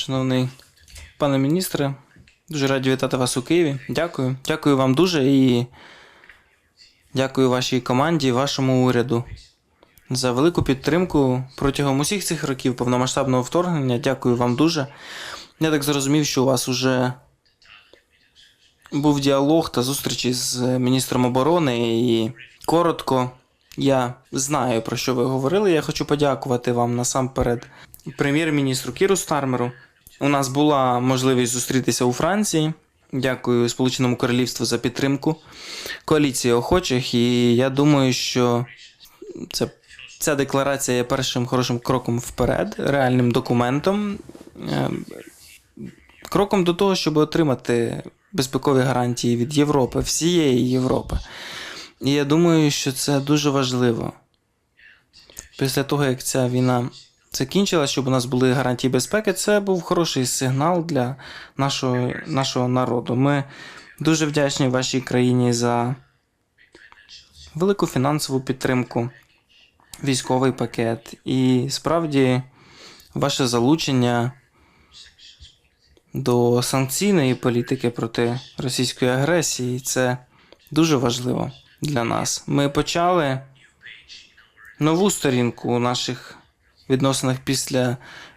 Шановний пане міністре, дуже раді вітати вас у Києві. Дякую. Дякую вам дуже і дякую вашій команді, вашому уряду за велику підтримку протягом усіх цих років повномасштабного вторгнення. Дякую вам дуже. Я так зрозумів, що у вас уже був діалог та зустрічі з міністром оборони, і коротко я знаю, про що ви говорили. Я хочу подякувати вам насамперед прем'єр-міністру Кіру Стармеру. У нас була можливість зустрітися у Франції. Дякую Сполученому Королівству за підтримку коаліції охочих. І я думаю, що це, ця декларація є першим хорошим кроком вперед, реальним документом, е, кроком до того, щоб отримати безпекові гарантії від Європи, всієї Європи. І я думаю, що це дуже важливо. Після того, як ця війна закінчилася, щоб у нас були гарантії безпеки, це був хороший сигнал для нашого, нашого народу. Ми дуже вдячні вашій країні за велику фінансову підтримку, військовий пакет. І справді ваше залучення до санкційної політики проти російської агресії це дуже важливо для нас. Ми почали нову сторінку наших відносинах після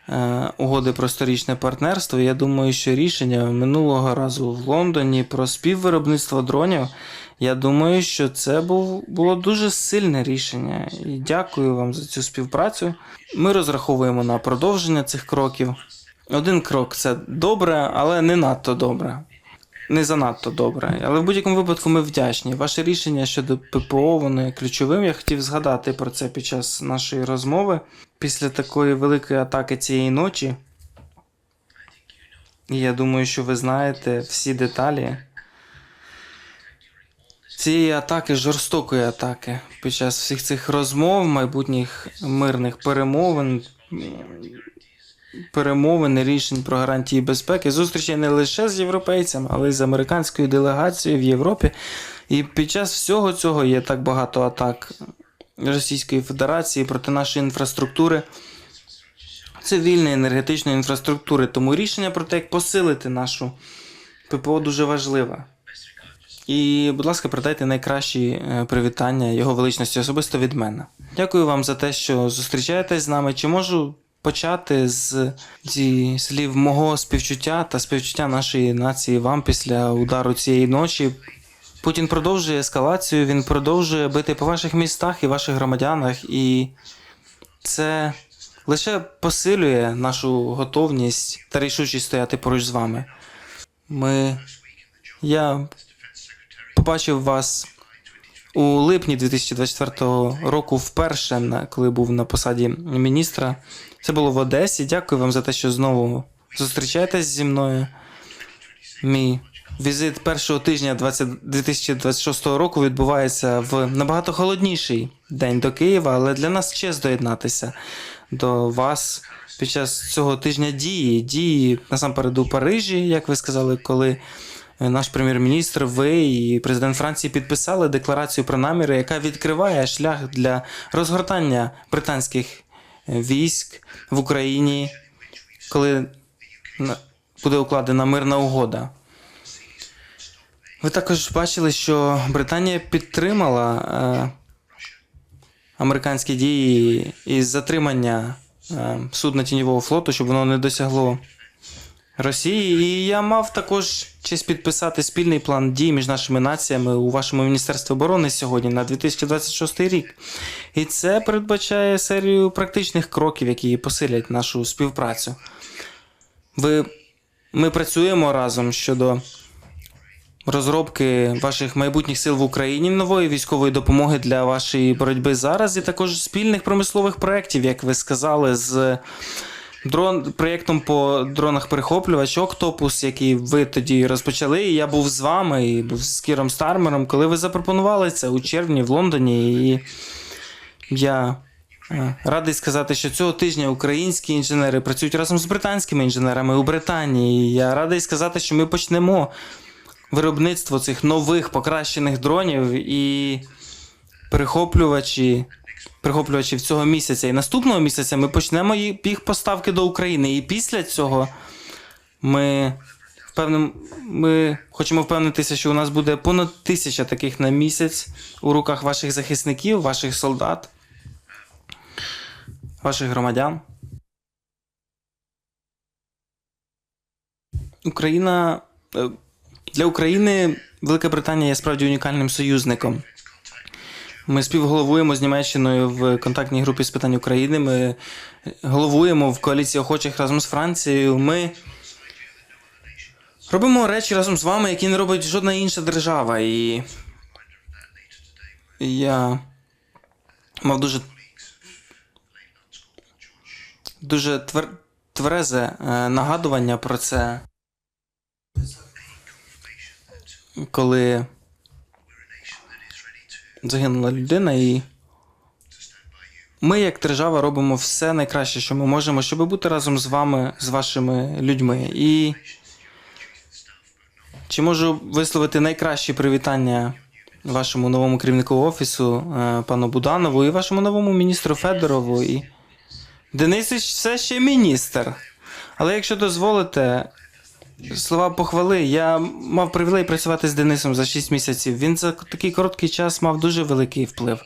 е, угоди про сторічне партнерство. Я думаю, що рішення минулого разу в Лондоні про співвиробництво дронів. Я думаю, що це був, було дуже сильне рішення. І дякую вам за цю співпрацю. Ми розраховуємо на продовження цих кроків. Один крок це добре, але не надто добре. Не занадто добре. Але в будь-якому випадку ми вдячні. Ваше рішення щодо ППО воно є ключовим. Я хотів згадати про це під час нашої розмови. Після такої великої атаки цієї ночі. Я думаю, що ви знаєте всі деталі цієї атаки, жорстокої атаки. Під час всіх цих розмов, майбутніх мирних перемовин, перемовин, рішень про гарантії безпеки, зустрічей не лише з європейцями, але й з американською делегацією в Європі. І під час всього цього є так багато атак Російської Федерації проти нашої інфраструктури, цивільної енергетичної інфраструктури. Тому рішення про те, як посилити нашу ППО дуже важливе. І, будь ласка, передайте найкращі е, привітання його величності особисто від мене. Дякую вам за те, що зустрічаєтесь з нами. Чи можу почати з зі слів мого співчуття та співчуття нашої нації вам після удару цієї ночі? Путін продовжує ескалацію, він продовжує бити по ваших містах і ваших громадянах, і це лише посилює нашу готовність та рішучість стояти поруч з вами. Ми. Я побачив вас у липні 2024 року вперше, коли був на посаді міністра. Це було в Одесі. Дякую вам за те, що знову зустрічаєтесь зі мною. Мій візит першого тижня 20 2026 року відбувається в набагато холодніший день до Києва, але для нас честь доєднатися до вас під час цього тижня дії. Дії насамперед у Парижі, як ви сказали, коли е, наш прем'єр-міністр, ви і президент Франції підписали декларацію про наміри, яка відкриває шлях для розгортання британських е, військ в Україні, коли буде укладена мирна угода. Ви також бачили, що Британія підтримала е, американські дії із затримання е, судна тіньового флоту, щоб воно не досягло Росії. І я мав також честь підписати спільний план дій між нашими націями у вашому Міністерстві оборони сьогодні на 2026 рік. І це передбачає серію практичних кроків, які посилять нашу співпрацю. Ви, ми працюємо разом щодо розробки ваших майбутніх сил в Україні, нової військової допомоги для вашої боротьби зараз, і також спільних промислових проєктів, як ви сказали, з дрон, проєктом по дронах перехоплювач Октопус, який ви тоді розпочали. І я був з вами, і був з Кіром Стармером, коли ви запропонували це у червні в Лондоні. І я е, радий сказати, що цього тижня українські інженери працюють разом з британськими інженерами у Британії. І я радий сказати, що ми почнемо виробництво цих нових покращених дронів і перехоплювачі, перехоплювачів цього місяця. І наступного місяця ми почнемо їх поставки до України. І після цього ми, впевним, ми хочемо впевнитися, що у нас буде понад тисяча таких на місяць у руках ваших захисників, ваших солдат, ваших громадян. Україна е, для України Велика Британія є справді унікальним союзником. Ми співголовуємо з Німеччиною в контактній групі з питань України. Ми головуємо в коаліції охочих разом з Францією. Ми робимо речі разом з вами, які не робить жодна інша держава. І я мав дуже дуже твер... тверезе е, нагадування про це. Коли загинула людина, і ми, як держава, робимо все найкраще, що ми можемо, щоб бути разом з вами, з вашими людьми. І чи можу висловити найкращі привітання вашому новому керівнику офісу, е, пану Буданову, і вашому новому міністру Федорову. І... Денисич все ще міністр. Але якщо дозволите, слова похвали. Я мав привілей працювати з Денисом за 6 місяців. Він за такий короткий час мав дуже великий вплив.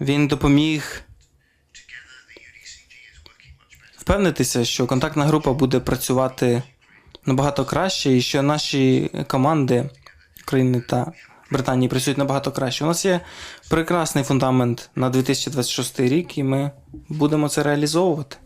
Він допоміг впевнитися, що контактна група буде працювати набагато краще, і що наші команди України та Британії працюють набагато краще. У нас є прекрасний фундамент на 2026 рік, і ми будемо це реалізовувати.